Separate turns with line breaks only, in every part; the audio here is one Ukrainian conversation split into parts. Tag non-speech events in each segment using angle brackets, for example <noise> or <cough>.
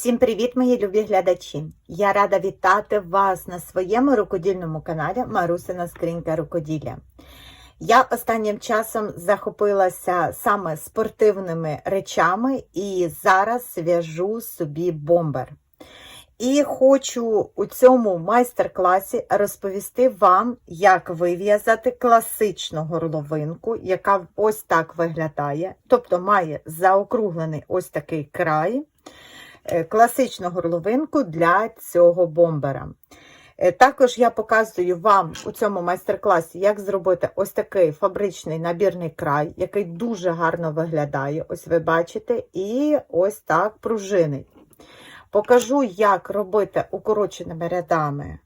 Усім привіт, мої любі глядачі! Я рада вітати вас на своєму рукодільному каналі Марусина Скринька Рукоділля. Я останнім часом захопилася саме спортивними речами і зараз в'яжу собі бомбер. І хочу у цьому майстер-класі розповісти вам, як вив'язати класичну горловинку, яка ось так виглядає, тобто має заокруглений ось такий край. Е, класичну горловинку для цього бомбера. Е, Також я показую вам у цьому майстер-класі, як зробити ось такий фабричний набірний край, який дуже гарно виглядає. Ось ви бачите, і ось так пружинить. Покажу, як робити укороченими рядами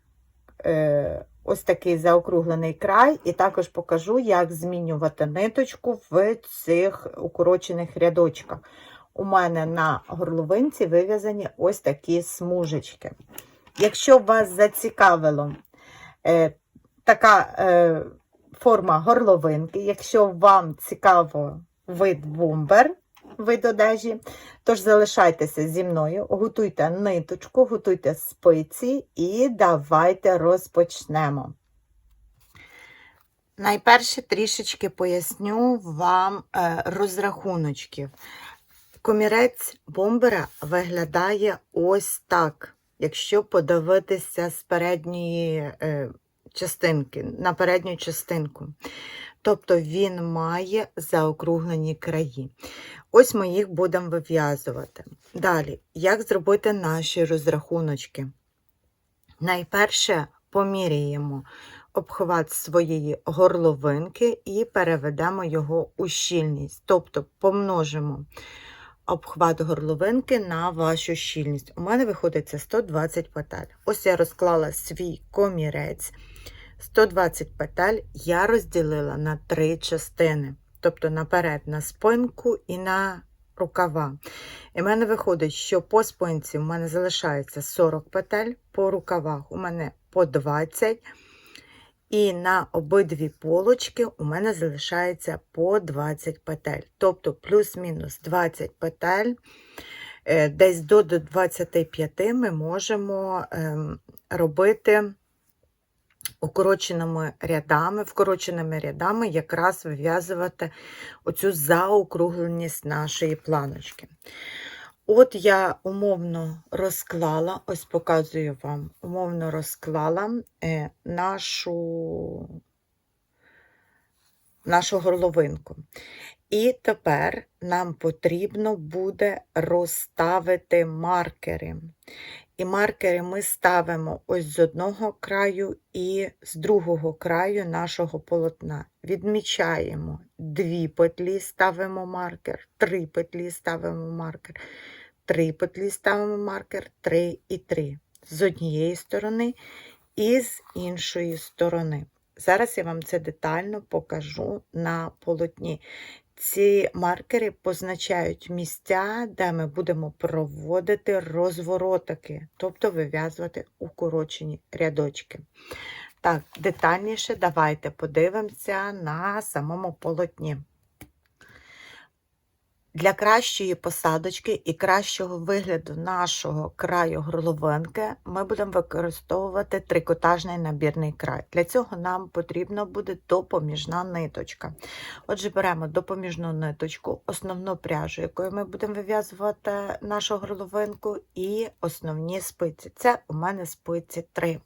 е, ось такий заокруглений край, і також покажу, як змінювати ниточку в цих укорочених рядочках. У мене на горловинці вив'язані ось такі смужечки. Якщо вас зацікавило е, така е, форма горловинки, якщо вам цікаво вид бомбер, вид одежі, тож залишайтеся зі мною, готуйте ниточку, готуйте спиці і давайте розпочнемо. Найперше трішечки поясню вам е, розрахуночків. Комірець бомбера виглядає ось так, якщо подивитися з передньої е, частинки, на передню частинку. Тобто він має заокруглені краї. Ось ми їх будемо вив'язувати. Далі, як зробити наші розрахуночки? Найперше поміряємо обхват своєї горловинки і переведемо його у щільність, тобто помножимо обхват горловинки на вашу щільність. У мене виходить це 120 петель. Ось я розклала свій комірець. 120 петель я розділила на три частини, тобто наперед на спинку і на рукава. І в мене виходить, що по спинці у мене залишається 40 петель, по рукавах у мене по 20 і на обидві полочки у мене залишається по 20 петель. Тобто плюс-мінус 20 петель, е, десь до 25 ми можемо ем, робити укороченими рядами, вкороченими рядами якраз вив'язувати оцю заокругленість нашої планочки. От я умовно розклала, ось показую вам, умовно розклала е, нашу, нашу горловинку. І тепер нам потрібно буде розставити маркери. І маркери ми ставимо ось з одного краю і з другого краю нашого полотна. Відмічаємо дві петлі, ставимо маркер, три петлі ставимо маркер, три петлі ставимо маркер, три і три. З однієї сторони і з іншої сторони. Зараз я вам це детально покажу на полотні. Ці маркери позначають місця, де ми будемо проводити розворотики, тобто вив'язувати укорочені рядочки. Так, детальніше давайте подивимося на самому полотні. Для кращої посадочки і кращого вигляду нашого краю горловинки ми будемо використовувати трикотажний набірний край. Для цього нам потрібна буде допоміжна ниточка. Отже, беремо допоміжну ниточку, основну пряжу, якою ми будемо вив'язувати нашу горловинку, і основні спиці. Це у мене спиці 3.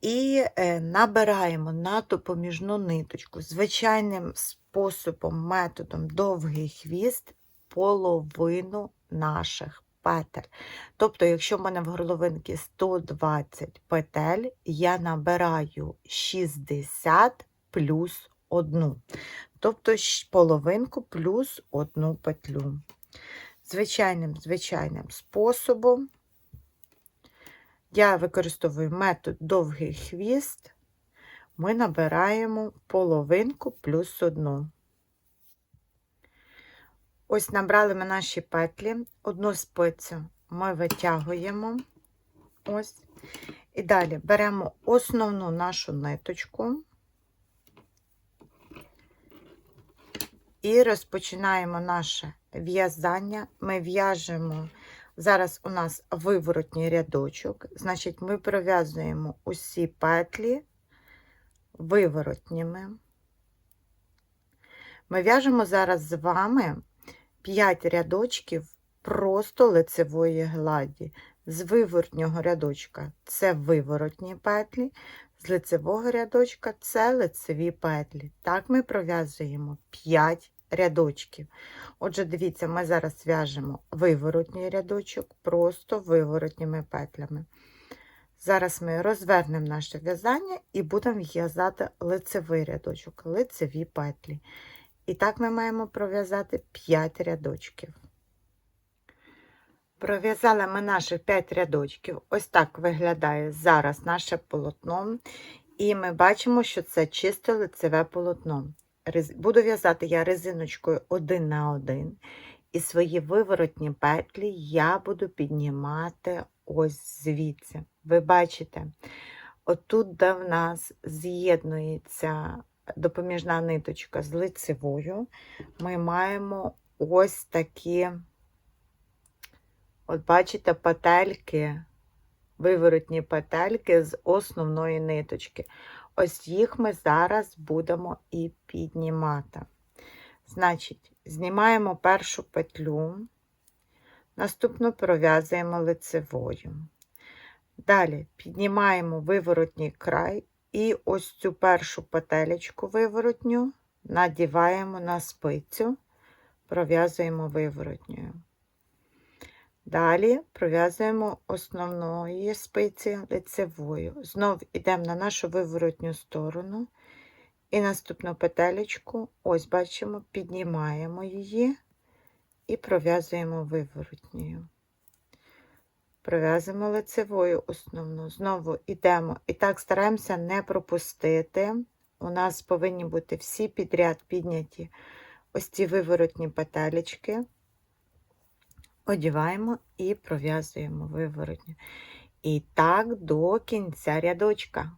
І е, набираємо на допоміжну ниточку звичайним способом, методом довгий хвіст половину наших петель. Тобто, якщо в мене в горловинці 120 петель, я набираю 60 плюс 1. Тобто половинку плюс одну петлю. Звичайним звичайним способом. Я використовую метод довгий хвіст, ми набираємо половинку плюс одну. Ось набрали ми наші петлі, одну спицю ми витягуємо, ось, і далі беремо основну нашу ниточку. І розпочинаємо наше в'язання. Ми в'яжемо Зараз у нас виворотній рядочок, значить, ми пров'язуємо усі петлі виворотніми. Ми в'яжемо зараз з вами 5 рядочків просто лицевої гладі. З виворотнього рядочка це виворотні петлі, з лицевого рядочка це лицеві петлі. Так ми пров'язуємо 5 рядочків. Отже, дивіться, ми зараз в'яжемо виворотній рядочок просто виворотніми петлями. Зараз ми розвернемо наше в'язання і будемо в'язати лицевий рядочок, лицеві петлі. І так ми маємо пров'язати 5 рядочків. Пров'язали ми наших 5 рядочків. Ось так виглядає зараз наше полотно. І ми бачимо, що це чисте лицеве полотно. Буду в'язати я резиночкою один на один. І свої виворотні петлі я буду піднімати ось звідси. Ви бачите, отут, де в нас з'єднується допоміжна ниточка з лицевою, ми маємо ось такі, от бачите, петельки, виворотні петельки з основної ниточки. Ось їх ми зараз будемо і піднімати. Значить, знімаємо першу петлю, наступну пров'язуємо лицевою. Далі піднімаємо виворотній край і ось цю першу петелечку виворотню надіваємо на спицю, пров'язуємо виворотньою. Далі пров'язуємо основної спиці лицевою. Знов йдемо на нашу виворотню сторону. І наступну петелечку, ось бачимо, піднімаємо її і пров'язуємо виворотньою. Пров'язуємо лицевою основну. Знову йдемо. І так стараємося не пропустити. У нас повинні бути всі підряд підняті ось ці виворотні петелечки. Одіваємо і пров'язуємо виворотню. І так до кінця рядочка.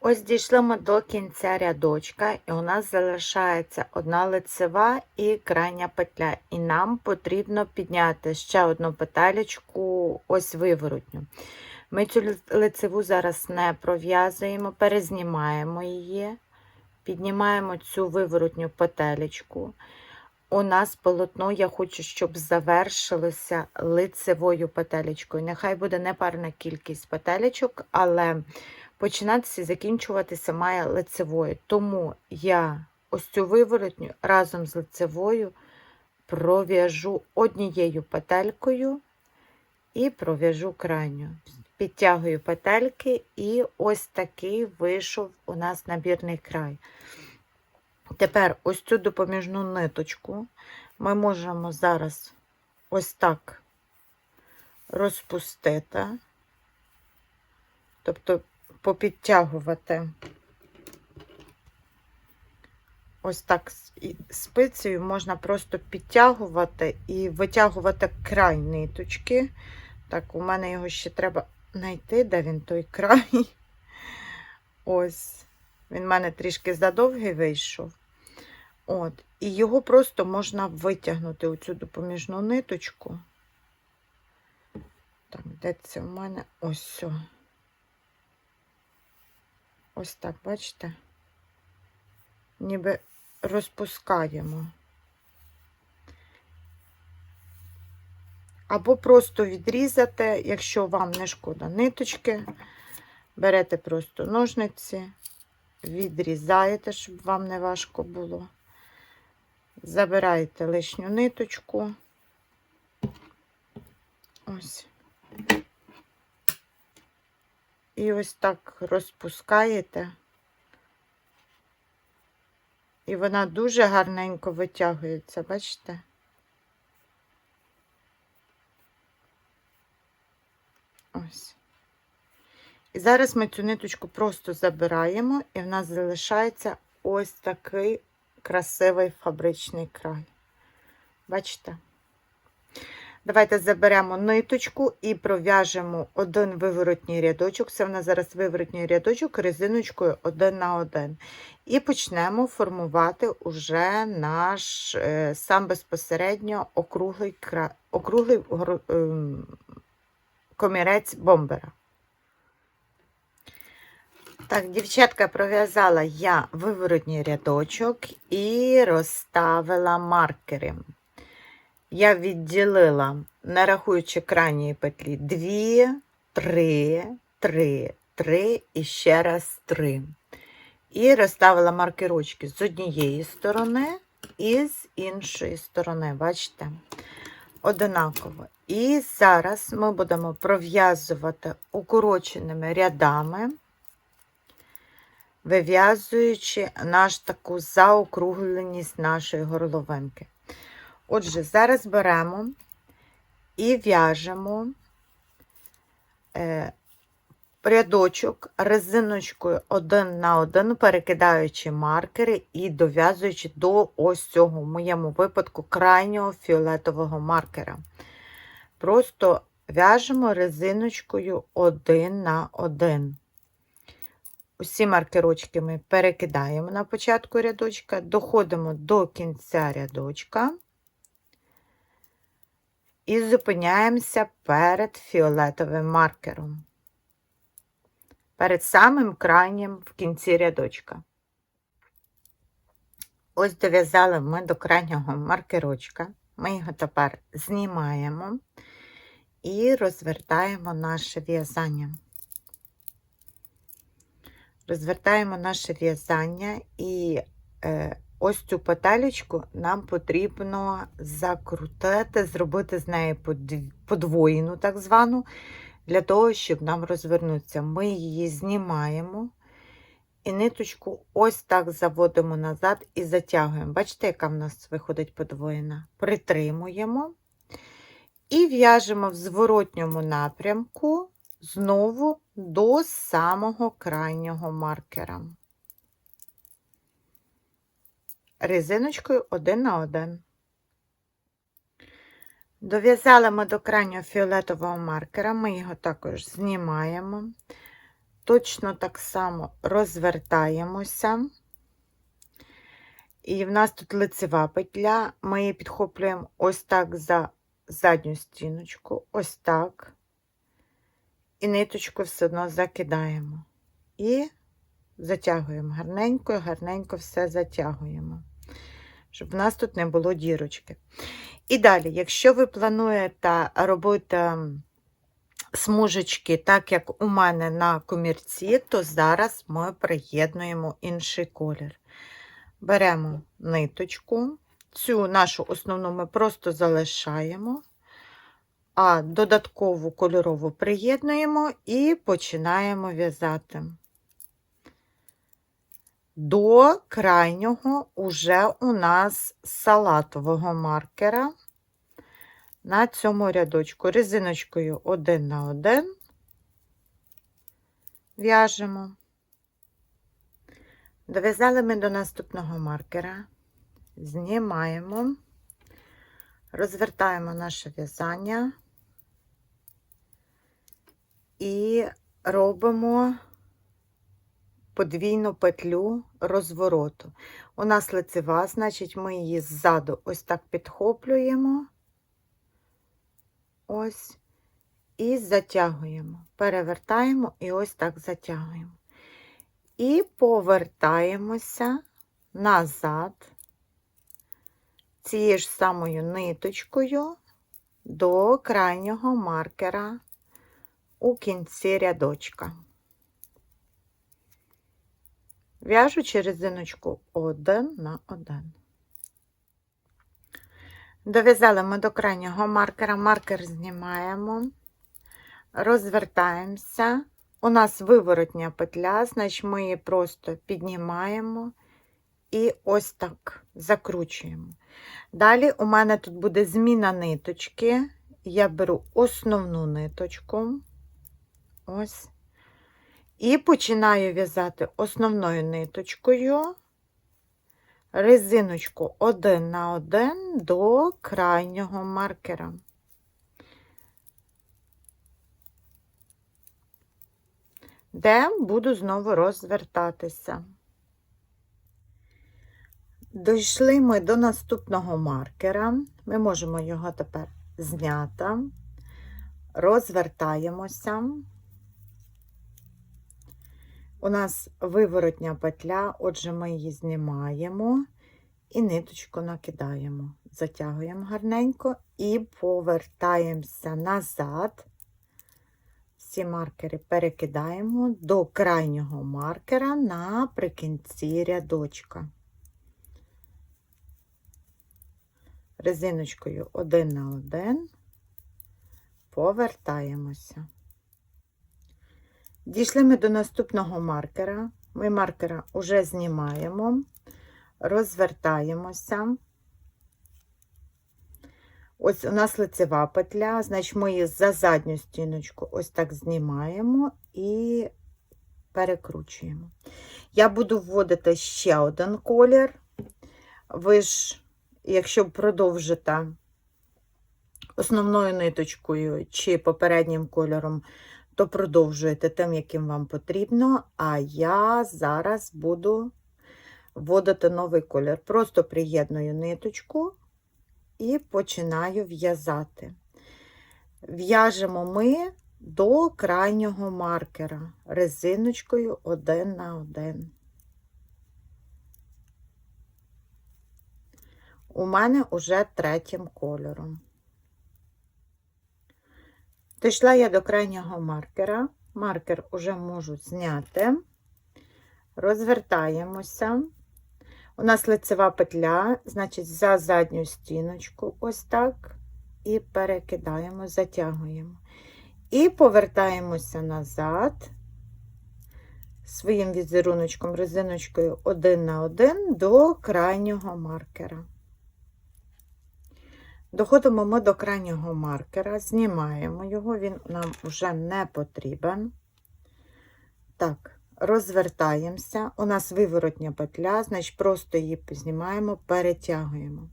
Ось дійшли ми до кінця рядочка, і у нас залишається одна лицева і крайня петля. І нам потрібно підняти ще одну петелечку, ось виворотню. Ми цю лицеву зараз не пров'язуємо, перезнімаємо її, піднімаємо цю виворотню петелечку. У нас полотно, я хочу, щоб завершилося лицевою петелечкою. Нехай буде непарна кількість петелечок, але починатися і закінчуватися має лицевою. Тому я ось цю виворотню разом з лицевою пров'яжу однією петелькою і пров'яжу крайню. Підтягую петельки, і ось такий вийшов у нас набірний край. Тепер ось цю допоміжну ниточку ми можемо зараз ось так розпустити, тобто попідтягувати ось так спицею можна просто підтягувати і витягувати край ниточки. Так, у мене його ще треба знайти, де він той край. <laughs> Ось. Він в мене трішки задовгий вийшов. От. І його просто можна витягнути оцю допоміжну ниточку. Так, де це в мене? Ось. Все. Ось так, бачите? Ніби розпускаємо. Або просто відрізати, якщо вам не шкода ниточки, берете просто ножниці, відрізаєте, щоб вам не важко було. Забираєте лишню ниточку. Ось. І ось так розпускаєте. І вона дуже гарненько витягується, бачите? Ось. І зараз ми цю ниточку просто забираємо, і в нас залишається ось такий красивий фабричний край. Бачите? Давайте заберемо ниточку і пров'яжемо один виворотній рядочок. Це в нас зараз виворотній рядочок резиночкою один на один. І почнемо формувати уже наш е, сам безпосередньо округлий, округлий ем, комірець бомбера. Так, дівчатка, пров'язала я виворотній рядочок і розставила маркери. Я відділила, не рахуючи крайньої петлі, 2, 3, 3, 3 і ще раз 3. І розставила маркерочки з однієї сторони і з іншої сторони. Бачите? Одинаково. І зараз ми будемо пров'язувати укороченими рядами, вив'язуючи наш таку заокругленість нашої горловинки. Отже, зараз беремо і в'яжемо е, рядочок резиночкою один на один, перекидаючи маркери і дов'язуючи до ось цього, в моєму випадку, крайнього фіолетового маркера. Просто в'яжемо резиночкою один на один. Усі маркерочки ми перекидаємо на початку рядочка, доходимо до кінця рядочка і зупиняємося перед фіолетовим маркером. Перед самим крайнім в кінці рядочка. Ось дов'язали ми до крайнього маркерочка. Ми його тепер знімаємо і розвертаємо наше в'язання. Розвертаємо наше в'язання і е, ось цю петелечку нам потрібно закрутити, зробити з неї подвоєну, так звану, для того, щоб нам розвернутися. Ми її знімаємо і ниточку ось так заводимо назад і затягуємо. Бачите, яка в нас виходить подвоєна? Притримуємо і в'яжемо в зворотньому напрямку знову до самого крайнього маркера. Резиночкою один на один. Дов'язали ми до крайнього фіолетового маркера, ми його також знімаємо. Точно так само розвертаємося. І в нас тут лицева петля, ми її підхоплюємо ось так за задню стіночку, ось так. І ниточку все одно закидаємо. І затягуємо гарненько, гарненько все затягуємо, щоб в нас тут не було дірочки. І далі, якщо ви плануєте робити смужечки, так як у мене на комірці, то зараз ми приєднуємо інший колір. Беремо ниточку, цю нашу основну ми просто залишаємо, а додаткову кольорову приєднуємо і починаємо в'язати. До крайнього уже у нас салатового маркера на цьому рядочку резиночкою один на один в'яжемо. Дов'язали ми до наступного маркера, знімаємо, розвертаємо наше в'язання і робимо подвійну петлю розвороту. У нас лицева, значить, ми її ззаду ось так підхоплюємо, ось, і затягуємо, перевертаємо і ось так затягуємо. І повертаємося назад цією ж самою ниточкою до крайнього маркера у кінці рядочка. В'яжучи резиночку один на один. Дов'язали ми до крайнього маркера, маркер знімаємо, розвертаємося. У нас виворотня петля, значить ми її просто піднімаємо і ось так закручуємо. Далі у мене тут буде зміна ниточки. Я беру основну ниточку, Ось. І починаю в'язати основною ниточкою резиночку 1 на 1 до крайнього маркера. Де буду знову розвертатися. Дійшли ми до наступного маркера. Ми можемо його тепер зняти, розвертаємося. У нас виворотня петля, отже, ми її знімаємо і ниточку накидаємо, затягуємо гарненько і повертаємося назад. Всі маркери перекидаємо до крайнього маркера наприкінці рядочка. Резиночкою один на один повертаємося. Дійшли ми до наступного маркера. Ми маркера вже знімаємо, розвертаємося. Ось у нас лицева петля, значить ми її за задню стіночку ось так знімаємо і перекручуємо. Я буду вводити ще один колір. Ви ж, якщо продовжите основною ниточкою чи попереднім кольором, то продовжуєте тим, яким вам потрібно. А я зараз буду вводити новий колір. Просто приєдную ниточку і починаю в'язати. В'яжемо ми до крайнього маркера резиночкою один на один. У мене уже третім кольором. Дійшла я до крайнього маркера. Маркер уже можу зняти. Розвертаємося. У нас лицева петля, значить, за задню стіночку, ось так, і перекидаємо, затягуємо. І повертаємося назад своїм візеруночком, резиночкою один на один до крайнього маркера. Доходимо ми до крайнього маркера, знімаємо його, він нам вже не потрібен. Так, розвертаємося. У нас виворотня петля, значить просто її знімаємо, перетягуємо.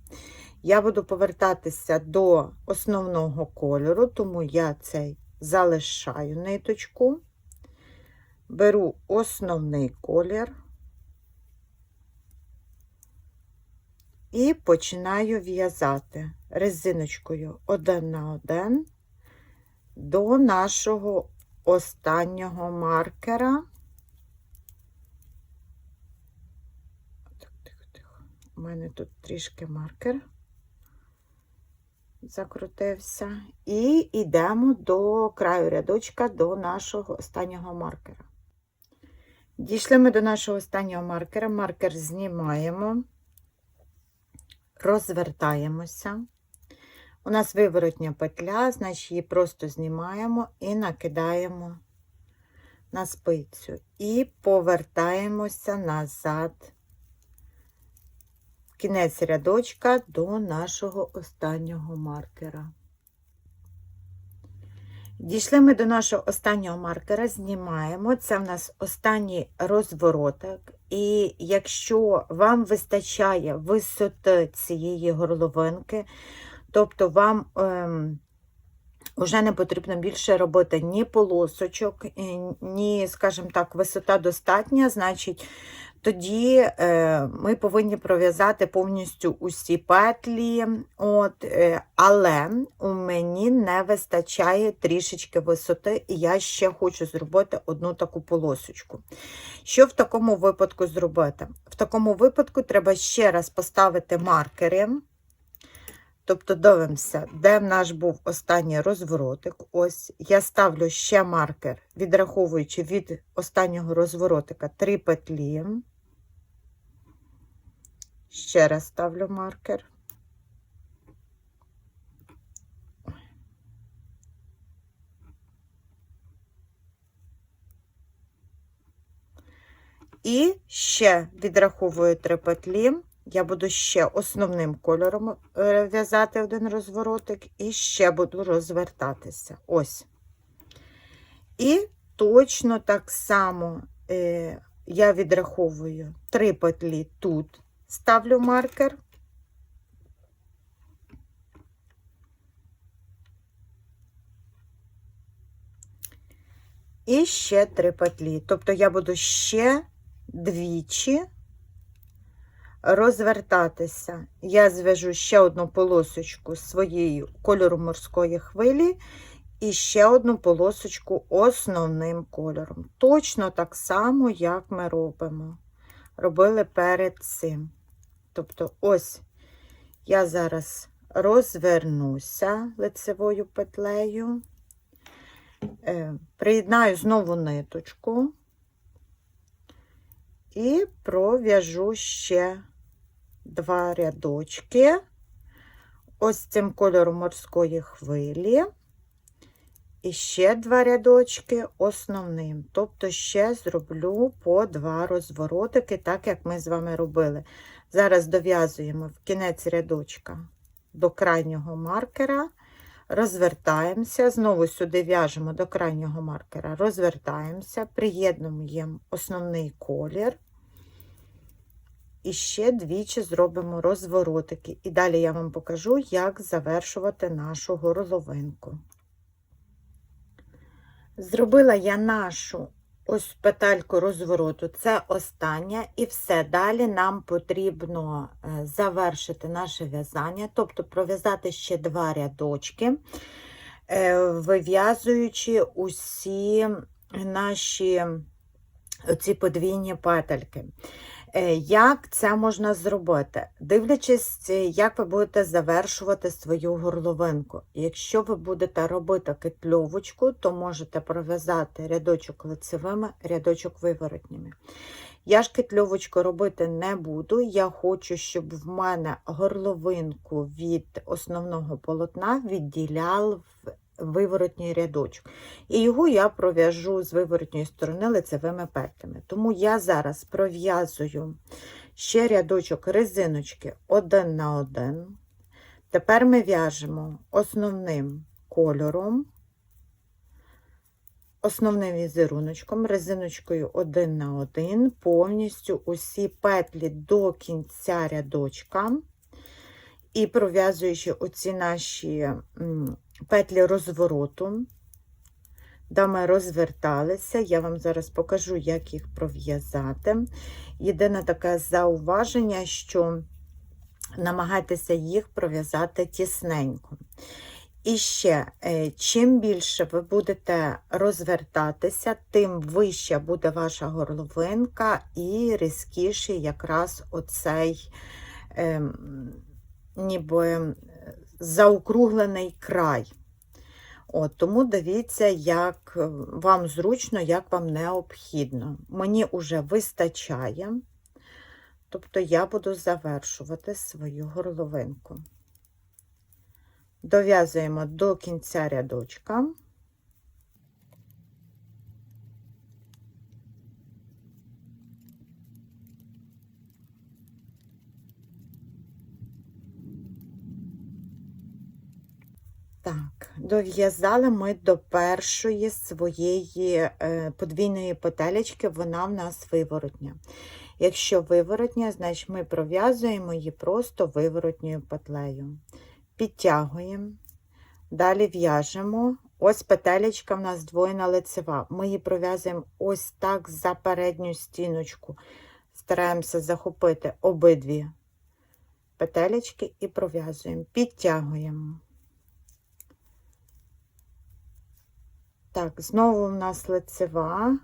Я буду повертатися до основного кольору, тому я цей залишаю ниточку, беру основний колір і починаю в'язати резиночкою один на один до нашого останнього маркера. У мене тут трішки маркер закрутився. І йдемо до краю рядочка, до нашого останнього маркера. Дійшли ми до нашого останнього маркера. Маркер знімаємо, розвертаємося. У нас виворотня петля, значить її просто знімаємо і накидаємо на спицю. І повертаємося назад, в кінець рядочка до нашого останнього маркера. Дійшли ми до нашого останнього маркера, знімаємо. Це в нас останній розвороток. І якщо вам вистачає висоти цієї горловинки, Тобто вам ем, вже не потрібно більше робити ні полосочок, ні, скажімо так, висота достатня, значить, тоді е, ми повинні пров'язати повністю усі петлі. От, е, Але у мені не вистачає трішечки висоти, і я ще хочу зробити одну таку полосочку. Що в такому випадку зробити? В такому випадку треба ще раз поставити маркери. Тобто дивимося, де в наш був останній розворотик. Ось я ставлю ще маркер, відраховуючи від останнього розворотика три петлі. Ще раз ставлю маркер. І ще відраховую три петлі. Я буду ще основним кольором е, в'язати один розворотик і ще буду розвертатися. Ось. І точно так само е, я відраховую три петлі тут, ставлю маркер. і ще три петлі. Тобто я буду ще двічі розвертатися. Я зв'яжу ще одну полосочку своєю кольору морської хвилі і ще одну полосочку основним кольором. Точно так само, як ми робимо. Робили перед цим. Тобто, ось я зараз розвернуся лицевою петлею, е, приєднаю знову ниточку і пров'яжу ще два рядочки. Ось цим кольором морської хвилі. І ще два рядочки основним. Тобто ще зроблю по два розворотики, так як ми з вами робили. Зараз дов'язуємо в кінець рядочка до крайнього маркера, розвертаємося, знову сюди в'яжемо до крайнього маркера, розвертаємося, приєднуємо основний колір. І ще двічі зробимо розворотики. І далі я вам покажу, як завершувати нашу горловинку. Зробила я нашу ось петельку розвороту, це остання, і все. Далі нам потрібно е, завершити наше в'язання, тобто пров'язати ще два рядочки, е, вив'язуючи усі наші оці подвійні петельки. Е, Як це можна зробити? Дивлячись, як ви будете завершувати свою горловинку. Якщо ви будете робити кетльовочку, то можете пров'язати рядочок лицевими, рядочок виворотніми. Я ж кетльовочку робити не буду. Я хочу, щоб в мене горловинку від основного полотна відділяв виворотній рядочок. І його я пров'яжу з виворотньої сторони лицевими петлями. Тому я зараз пров'язую ще рядочок резиночки один на один. Тепер ми в'яжемо основним кольором, основним візеруночком, резиночкою один на один, повністю усі петлі до кінця рядочка. І пров'язуючи оці наші петлі розвороту, де ми розверталися, я вам зараз покажу, як їх пров'язати. Єдине таке зауваження, що намагайтеся їх пров'язати тісненько. І ще, е, чим більше ви будете розвертатися, тим вища буде ваша горловинка і різкіший якраз оцей е, ніби заокруглений край. От, Тому дивіться, як вам зручно, як вам необхідно. Мені вже вистачає, тобто я буду завершувати свою горловинку. Дов'язуємо до кінця рядочка. Так, дов'язали ми до першої своєї е, подвійної петелечки, вона в нас виворотня. Якщо виворотня, значить ми пров'язуємо її просто виворотньою петлею. Підтягуємо, далі в'яжемо. Ось петелечка в нас двойна лицева. Ми її пров'язуємо ось так за передню стіночку. Стараємося захопити обидві петелечки і пров'язуємо, підтягуємо. Так, знову в нас лицева,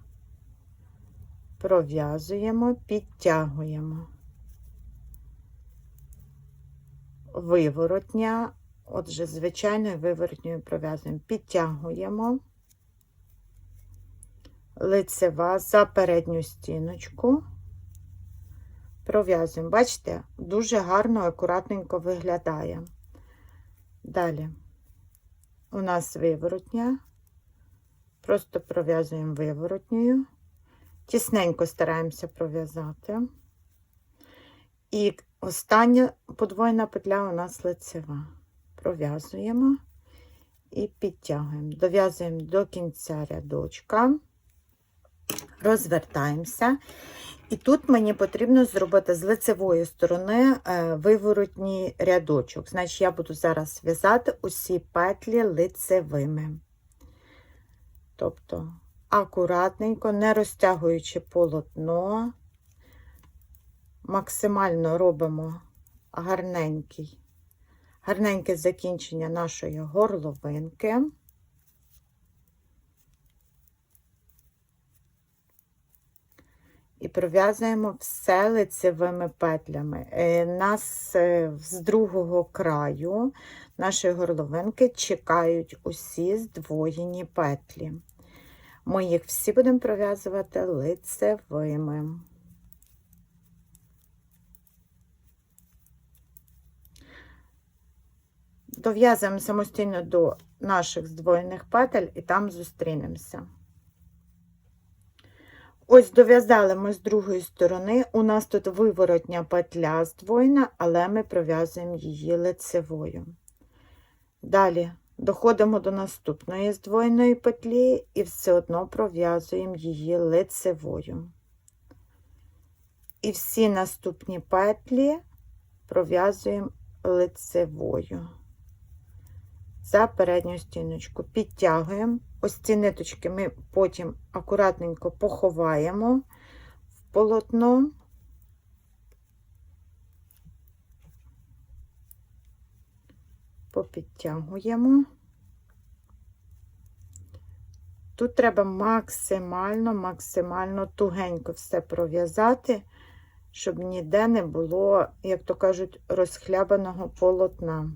пров'язуємо, підтягуємо. Виворотня, отже, звичайною виворотньою пров'язуємо, підтягуємо, лицева за передню стіночку, пров'язуємо. Бачите, дуже гарно, акуратненько виглядає. Далі у нас виворотня. Просто пров'язуємо виворотньою, тісненько стараємося пров'язати. І остання подвойна петля у нас лицева. Пров'язуємо і підтягуємо. Дов'язуємо до кінця рядочка, розвертаємося. І тут мені потрібно зробити з лицевої сторони е, виворотній рядочок. Значить, я буду зараз в'язати усі петлі лицевими. Тобто акуратненько, не розтягуючи полотно, максимально робимо гарненький, гарненьке закінчення нашої горловинки. І пров'язуємо все лицевими петлями. Е, Нас е, з другого краю нашої горловинки чекають усі здвоєні петлі. Ми їх всі будемо пров'язувати лицевими. Дов'язуємо самостійно до наших здвоєних петель і там зустрінемося. Ось дов'язали ми з другої сторони. У нас тут виворотня петля здвоєна, але ми пров'язуємо її лицевою. Далі доходимо до наступної здвоєної петлі і все одно пров'язуємо її лицевою. І всі наступні петлі пров'язуємо лицевою. За передню стіночку підтягуємо. Ось ці ниточки ми потім акуратненько поховаємо в полотно. Попідтягуємо. Тут треба максимально, максимально тугенько все пров'язати, щоб ніде не було, як то кажуть, розхлябаного полотна.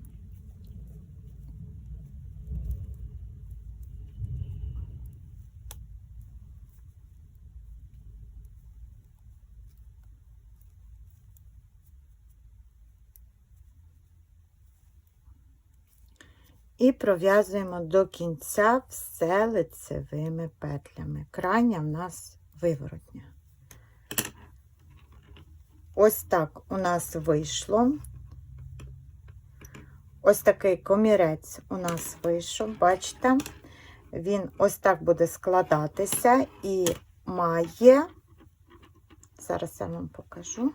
І пров'язуємо до кінця все лицевими петлями. Крайня в нас виворотня. Ось так у нас вийшло. Ось такий комірець у нас вийшов, бачите? Він ось так буде складатися і має, зараз я вам покажу.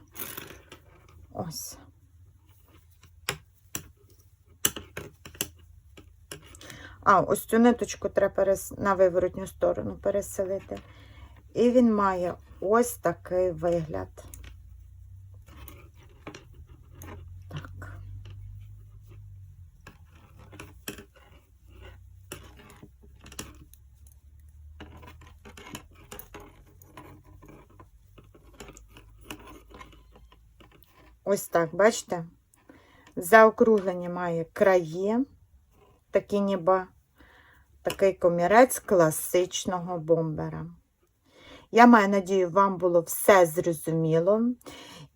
Ось. А, ось цю ниточку треба на виворотню сторону переселити. І він має ось такий вигляд. Так. Ось так, бачите? Заокруглені має краї, такі ніби такий комірець класичного бомбера. Я маю надію, вам було все зрозуміло.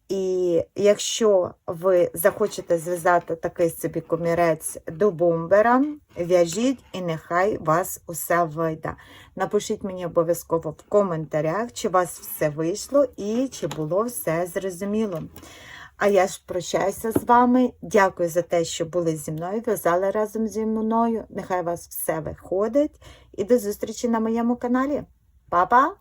І якщо ви захочете зв'язати такий собі комірець до бомбера, в'яжіть і нехай вас усе вийде. Напишіть мені обов'язково в коментарях, чи у вас все вийшло і чи було все зрозуміло. А я ж прощаюся з вами. Дякую за те, що були зі мною, в'язали разом зі мною. Нехай вас все виходить. І до зустрічі на моєму каналі. Па-па!